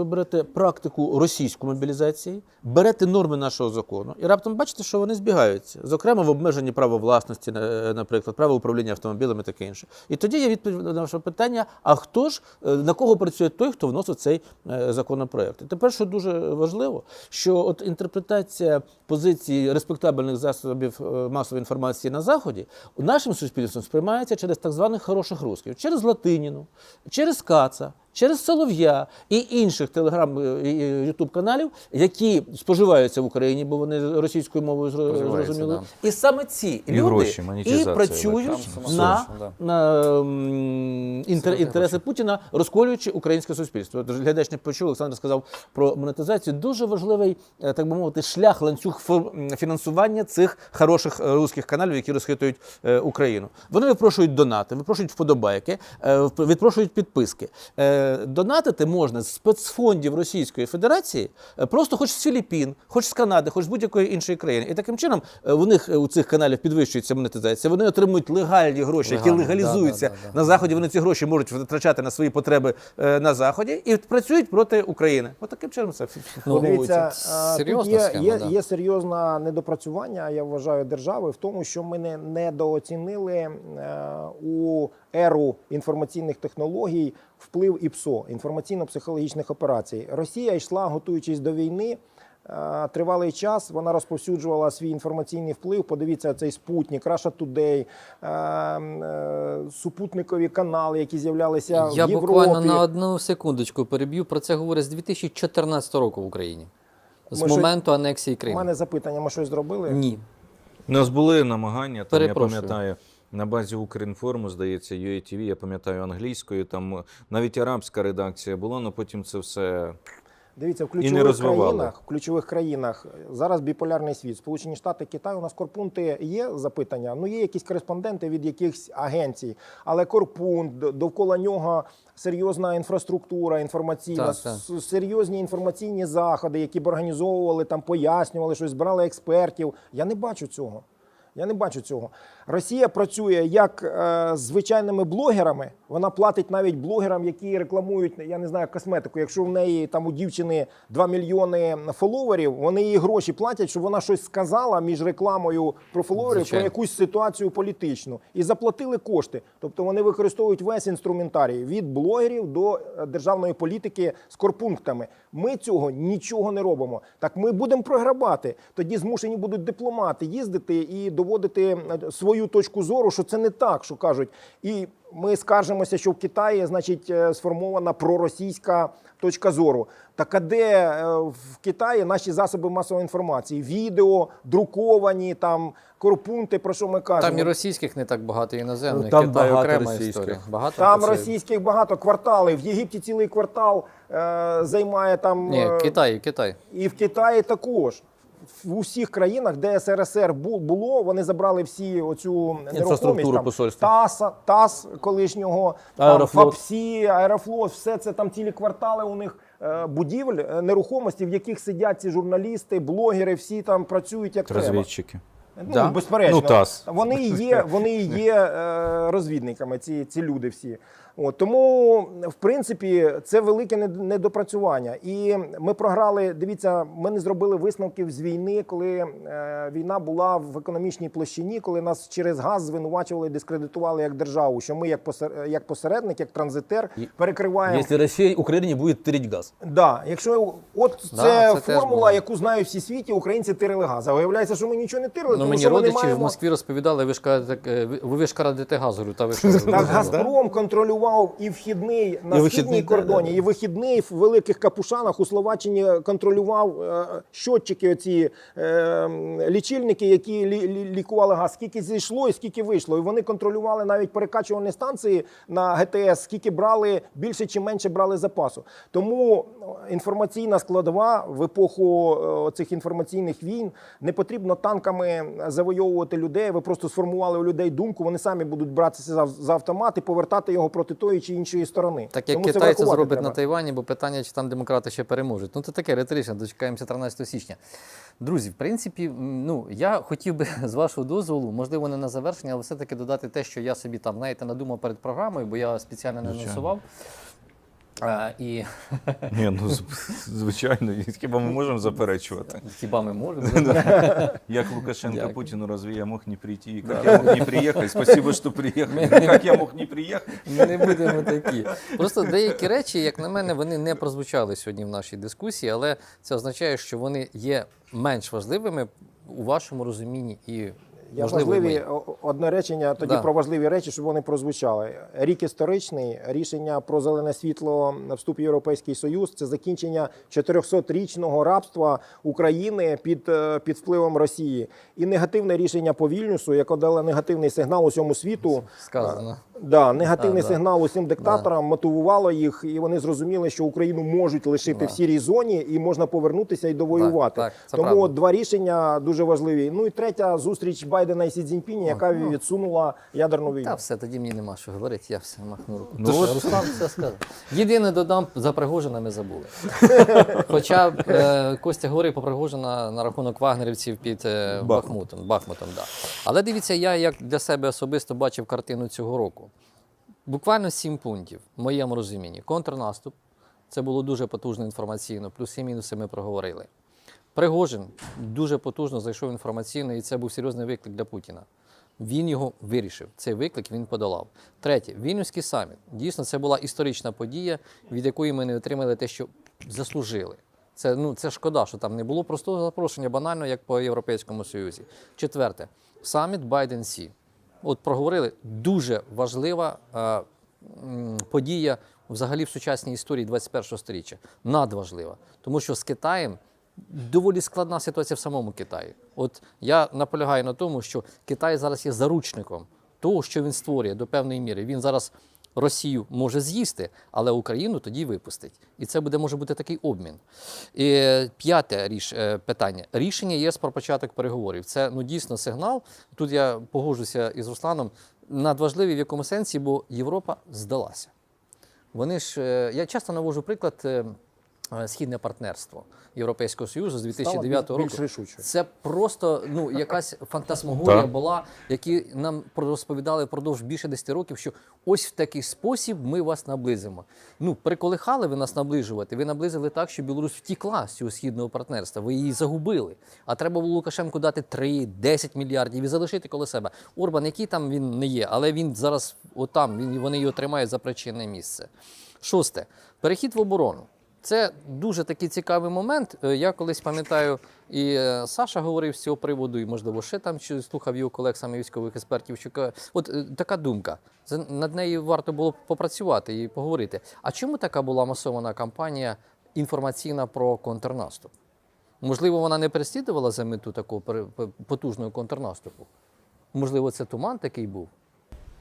ви берете практику російської мобілізації, берете норми нашого закону, і раптом бачите, що вони збігаються. Зокрема, в обмеженні права власності, наприклад, право управління автомобілями таке інше. І тоді є відповідь на ваше питання: а хто ж е, на кого працює той, хто вносив цей е, законопроект? І тепер, що дуже важливо, що от інтерпретація позиції респектабельних засобів е, масової інформації на заході нашим суспільством сприймається через так званих хороших русських, через Латиніну, через Каца. Через Солов'я і інших телеграм е, ютуб каналів, які споживаються в Україні, бо вони російською мовою зрозуміли. І саме ці І люди гроші, і працюють там на, да. на м, інтер, інтереси Путіна, розколюючи українське суспільство. Глядач не почув, Олександр сказав про монетизацію. Дуже важливий, е, так би мовити, шлях, ланцюг фінансування цих хороших е, русських каналів, які розхитують Україну. Вони випрошують донати, випрошують вподобайки, відпрошують підписки. Донатити можна з спецфондів Російської Федерації, е, просто хоч з Філіппін, хоч з Канади, хоч з будь-якої іншої країни. І таким чином е, у них е, у цих каналів підвищується монетизація. Вони отримують легальні гроші, які легалізуються да, да, да, на заході. Вони ці гроші можуть витрачати на свої потреби на заході і працюють проти України. От таким чином це Ну. Дивіться, тут серйозна є, схема, є, да. є серйозне недопрацювання, я вважаю, держави в тому, що ми не недооцінили у еру інформаційних технологій вплив ІПСО інформаційно-психологічних операцій. Росія йшла, готуючись до війни. е, Тривалий час вона розповсюджувала свій інформаційний вплив. Подивіться цей спутник, Russia Today, е, супутникові канали, які з'являлися Я в Європі. буквально на одну секундочку переб'ю. Про це говорять з 2014 року в Україні. З Ми що- моменту анексії У мене запитання: ми щось зробили? Ні. У нас були намагання, там, я пам'ятаю, на базі Укрінформу, здається, UATV, я пам'ятаю англійською, там е, навіть арабська редакція була, але потім це все. Дивіться, в ключових країнах, в ключових країнах зараз біполярний світ. Сполучені Штати, Китай. У нас корпунти є запитання. Ну є якісь кореспонденти від якихось агенцій, але корпунт довкола нього серйозна інфраструктура інформаційна, Так, так. серйозні інформаційні заходи, які б організовували там, пояснювали щось, збирали експертів. Я не бачу цього. Я не бачу цього. Росія працює як е, звичайними блогерами. Вона платить навіть блогерам, які рекламують, я не знаю, косметику. Якщо в неї там у дівчини 2 мільйони фоловерів, вони їй гроші платять, щоб вона щось сказала між рекламою про фоловерів Звичайно. про якусь ситуацію політичну і заплатили кошти. Тобто вони використовують весь інструментарій від блогерів до е, державної політики з корпунктами. Ми цього нічого не робимо. Так ми будемо програбати. Тоді змушені будуть дипломати їздити і доводити е, свою точку зору, що це не так, що кажуть. І ми скаржимося, що в Китаї, значить, е, сформована проросійська точка зору. Так а де е, в Китаї наші засоби масової інформації? Відео, друковані, там корпунти, про що ми кажемо. Там і російських не так багато, і іноземних. Ну, там Китай багато окрема російських. історія. Багато Там російських багато кварталів. В Єгипті цілий квартал е, займає там Ні, е, Китай, Китай. і в Китаї також. В усіх країнах, де СРСР бу- було, вони забрали всі оцю Інфраструктуру нерухомість. Там, посольства. ТАС, ТАС колишнього, там. ФАПСі, Аерофлот, все це там цілі квартали у них е, будівель, е, нерухомості, в яких сидять ці журналісти, блогери, всі там працюють як треба. Розвідчики. Ну, Да? безперечно. Ну. Вони є, вони є е, розвідниками, ці, ці люди всі. От, тому, в принципі, це велике недопрацювання. І ми програли. Дивіться, ми не зробили висновків з війни, коли е, війна була в економічній площині, коли нас через газ звинувачували, дискредитували як державу. Що ми, як посер- як посередник, як транзитер, перекриваємо Якщо Росія Україні буде тирить газ. Да, якщо от Да, це, це формула, яку знають всі світі, українці тирили газ. А виявляється, що ми нічого не тирили, Ну, тому мені що ми не родичі в. Москві розповідали, ви ж кажете, ви- ви ж крадете газ, говорю, та ви що? Газпром контролював і вхідний на І східній вихідний, кордоні, да, да. і вихідний в великих капушанах у Словаччині контролював е, щотчики, оці е, лічильники, які лі- лі- лікували газ. Скільки зійшло і скільки вийшло. І вони контролювали навіть перекачувальні станції на ГТС, скільки брали більше чи менше брали запасу. Тому інформаційна складова в епоху е, цих інформаційних війн не потрібно танками завойовувати людей. Ви просто сформували у людей думку. Вони самі будуть братися за, за автомат і повертати його проти тої чи іншої сторони. Так як Тому Китай це зробить треба. на Тайвані, бо питання, чи там демократи ще переможуть. Ну це таке риторичне, дочекаємося 13 січня. Друзі, в принципі, ну я хотів би з вашого дозволу, можливо, не на завершення, але все-таки додати те, що я собі там, знаєте, надумав перед програмою, бо я спеціально не Звичайно. анонсував. Е, і Ні, ну звичайно, хіба ми можемо заперечувати? хіба ми можемо? Як Лукашенко. Путину разве я мог не прийти? Как я мог не приехать? Спасибо, что приехали. Как я мог не приехать? Ми не будемо такі. Просто деякі речі, як на мене, вони не прозвучали сьогодні в нашій дискусії, але це означає, що вони є менш важливими у вашому розумінні і Я важливі одне речення тоді Да. про важливі речі, щоб вони прозвучали. Рік історичний, рішення про зелене світло на вступ в Європейський Союз це закінчення 400-річного рабства України під, е, під впливом Росії. І негативне рішення по Вільнюсу, яке дало негативний сигнал усьому світу. сказано. Да, негативний А, да. сигнал усім диктаторам мотивувало їх, і вони зрозуміли, що Україну можуть лишити Да. в сірій зоні і можна повернутися і довоювати. Так, так, це Тому правда. от два рішення дуже важливі. Ну і третя зустріч Байдена і Сі Цзіньпіні, яка відсунула ядерну війну. Та все, тоді мені нема що говорити, я все махну руку. Ну Ну, от- Руслан все сказав. Єдине додам, за Пригожина ми забули. Хоча е, Костя говорив про Пригожина на рахунок вагнерівців під е, Бахмутом. Бахмутом да. Але дивіться, я як для себе особисто бачив картину цього року. Буквально сім пунктів в моєму розумінні. Контрнаступ. Це було дуже потужно інформаційно, плюси-мінуси ми проговорили. Пригожин дуже потужно зайшов інформаційно, і це був серйозний виклик для Путіна. Він його вирішив. Цей виклик він подолав. Третє, Вільнюський саміт. Дійсно, це була історична подія, від якої ми не отримали те, що заслужили. Це, ну, це шкода, що там не було простого запрошення, банально, як по Європейському Союзі. Четверте, саміт Байден Сі. От проговорили, дуже важлива е, подія взагалі в сучасній історії 21 століття. Надважлива. Тому що з Китаєм доволі складна ситуація в самому Китаї. От я наполягаю на тому, що Китай зараз є заручником того, що він створює до певної міри. Він зараз Росію може з'їсти, але Україну тоді випустить. І це буде може бути такий обмін. І е, п'яте ріш, е, питання. Рішення ЄС про початок переговорів. Це ну дійсно сигнал. Тут я погоджуся із Русланом. Надважливий в якому сенсі, бо Європа здалася. Вони ж е, я часто навожу приклад східне партнерство Європейського Союзу з 2009 року. більш рішуче. Це просто ну якась фантасмагорія була, які нам розповідали впродовж більше 10 років, що ось в такий спосіб ми вас наблизимо. Ну приколихали ви нас наближувати. Ви наблизили так, що Білорусь втікла з цього східного партнерства. Ви її загубили. А треба було Лукашенку дати 3-10 мільярдів і залишити коло себе. Орбан, який там він не є, але він зараз отам. Він вони його тримають за причинне місце. Шосте перехід в оборону. Це дуже такий цікавий момент. Е, Я колись пам'ятаю, і е, Саша говорив з цього приводу, і можливо ще там слухав його колег саме військових експертів. Що от е, така думка. Над нею варто було попрацювати і поговорити. А чому така була масована кампанія інформаційна про контрнаступ? Можливо, вона не переслідувала за мету такого потужного контрнаступу. Можливо, це туман такий був.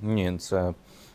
Ні, це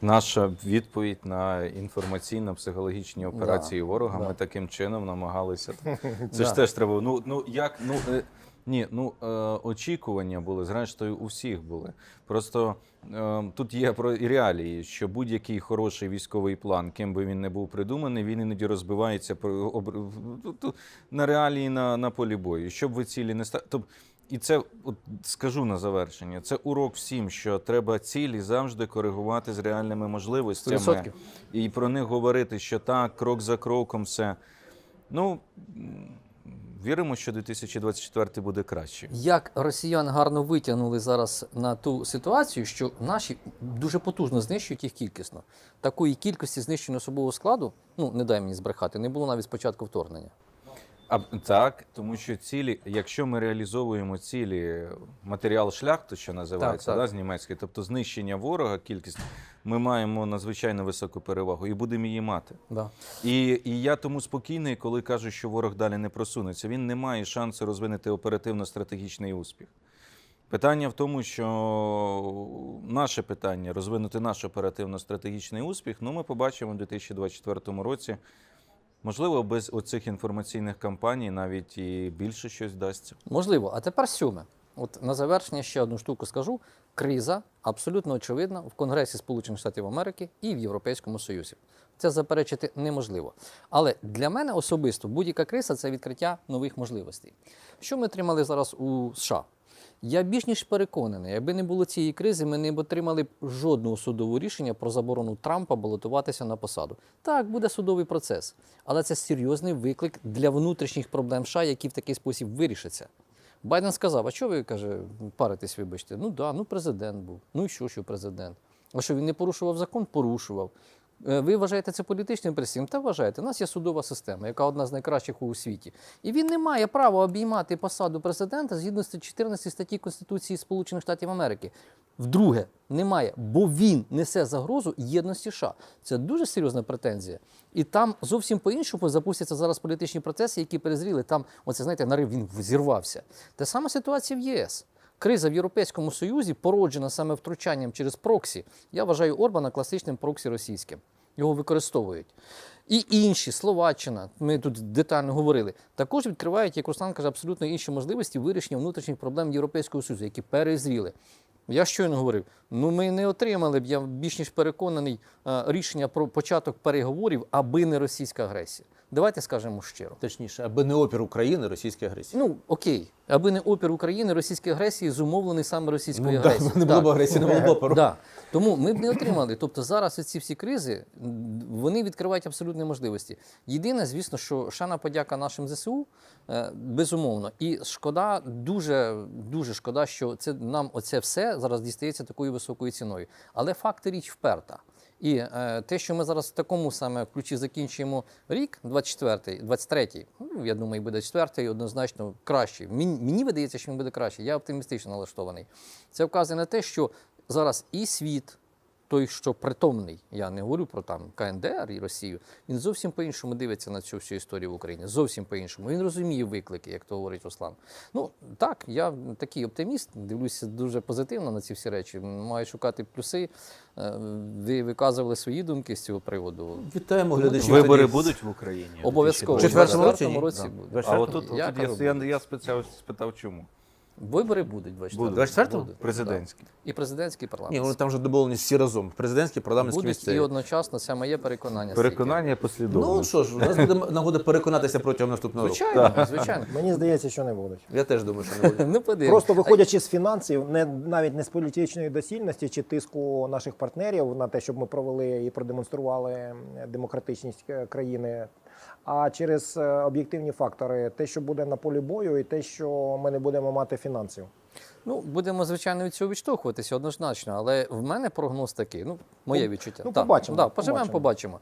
наша відповідь на інформаційно-психологічні операції ворога. да. Ми таким чином намагалися. Це ж теж треба. Ну, ну як, ну. е, Ні, ну е, очікування були, зрештою, у всіх були. Просто е, тут є про реалії, що будь-який хороший військовий план, ким би він не був придуманий, він іноді розбивається про об, в- на реалії на, на полі бою. Щоб ви цілі не ста... Тобто, і це от скажу на завершення. Це урок всім, що треба цілі завжди коригувати з реальними можливостями 100%. і про них говорити, що так, крок за кроком, все. Ну віримо, що 2024 буде краще. Як росіян гарно витягнули зараз на ту ситуацію, що наші дуже потужно знищують їх кількісно. Такої кількості знищеного особового складу, ну не дай мені збрехати, не було навіть з початку вторгнення. А так, тому що цілі, якщо ми реалізовуємо цілі матеріал шлях, то що називається, Так, так. Да, з німецької, тобто знищення ворога, кількість, ми маємо надзвичайно високу перевагу і будемо її мати. Да. І, і я тому спокійний, коли кажу, що ворог далі не просунеться. Він не має шансу розвинути оперативно-стратегічний успіх. Питання в тому, що наше питання розвинути наш оперативно-стратегічний успіх, ну ми побачимо в 2024 році. Можливо, без оцих інформаційних кампаній навіть і більше щось вдасться. Можливо, а тепер сьоме. От на завершення ще одну штуку скажу: криза абсолютно очевидна в Конгресі Сполучених Штатів Америки і в Європейському Союзі. Це заперечити неможливо. Але для мене особисто будь-яка криза це відкриття нових можливостей. Що ми отримали зараз у США? Я більш ніж переконаний, якби не було цієї кризи, ми не б отримали б жодного судового рішення про заборону Трампа балотуватися на посаду. Так, буде судовий процес, але це серйозний виклик для внутрішніх проблем США, які в такий спосіб вирішаться. Байден сказав: а що ви каже, паритесь, вибачте? Ну да, ну президент був. Ну і що, що президент? А що він не порушував закон? Порушував. Е, Ви вважаєте це політичним пресієм? Та вважаєте. У нас є судова система, яка одна з найкращих у світі. І він не має права обіймати посаду президента згідно з 14 статті Конституції Сполучених Штатів Америки. Вдруге, немає, бо він несе загрозу єдності США. Це дуже серйозна претензія. І там зовсім по-іншому запустяться зараз політичні процеси, які перезріли. Там, оце знаєте, нарив він зірвався. Та сама ситуація в єС. Криза в Європейському Союзі породжена саме втручанням через проксі. Я вважаю Орбана класичним проксі російським. Його використовують. І інші, Словаччина, ми тут детально говорили, також відкривають, як Руслан каже, абсолютно інші можливості вирішення внутрішніх проблем Європейського Союзу, які перезріли. Я щойно говорив: ну ми не отримали б, я більш ніж переконаний, е, рішення про початок переговорів, аби не російська агресія. Давайте скажемо щиро. Точніше, аби не опір України російській агресії. Ну окей, аби не опір України російської агресії зумовлений саме російською Ну, да, агресією. не було б Так. агресії, не було б опору. Да. Тому ми б не отримали. Тобто зараз ці всі кризи вони відкривають абсолютні можливості. Єдине, звісно, що шана подяка нашим ЗСУ, е, безумовно. І шкода, дуже дуже шкода, що це нам оце все зараз дістається такою високою ціною. Але факт річ вперта. І е, те, що ми зараз в такому саме ключі закінчуємо рік, 24-й, 23-й, ну, я думаю, буде 4-й однозначно кращий. Мені, мені видається, що він буде кращий. Я оптимістично налаштований. Це вказує на те, що зараз і світ, той, що притомний, я не говорю про там КНДР і Росію, він зовсім по-іншому дивиться на цю всю історію в Україні. Зовсім по-іншому. Він розуміє виклики, як то говорить Руслан. Ну так, я такий оптиміст, дивлюся дуже позитивно на ці всі речі. Маю шукати плюси. Е, Ви виказували свої думки з цього приводу. Вітаємо глядачів. Вибори тоді. будуть в Україні? Обов'язково. В четвертому році, році Да. буде. А отут, Я отут я, я, я спеціально спитав, чому. Вибори будуть 24 Будуть. 24-го? Будуть, Президентські. да. І президентський Ні, парламент. вони там вже домовлені всі разом. Президентські, парламентські Будуть і місцеві. одночасно, це моє переконання. Переконання послідовно. Ну що ж, у нас буде нагода переконатися протягом наступного року. Звичайно, звичайно. Мені здається, що не будуть. Я теж думаю, що не буде. Ну, подивимось. Просто виходячи з фінансів, не навіть не з політичної доцільності чи тиску наших партнерів на те, щоб ми провели і продемонстрували демократичність е, країни, а через е, об'єктивні фактори, те, що буде на полі бою, і те, що ми не будемо мати фінансів. Ну, будемо, звичайно, від цього відштовхуватися однозначно, але в мене прогноз такий. Ну, моє Ну, відчуття. ну, побачимо, Да, поживемо, побачимо. побачимо.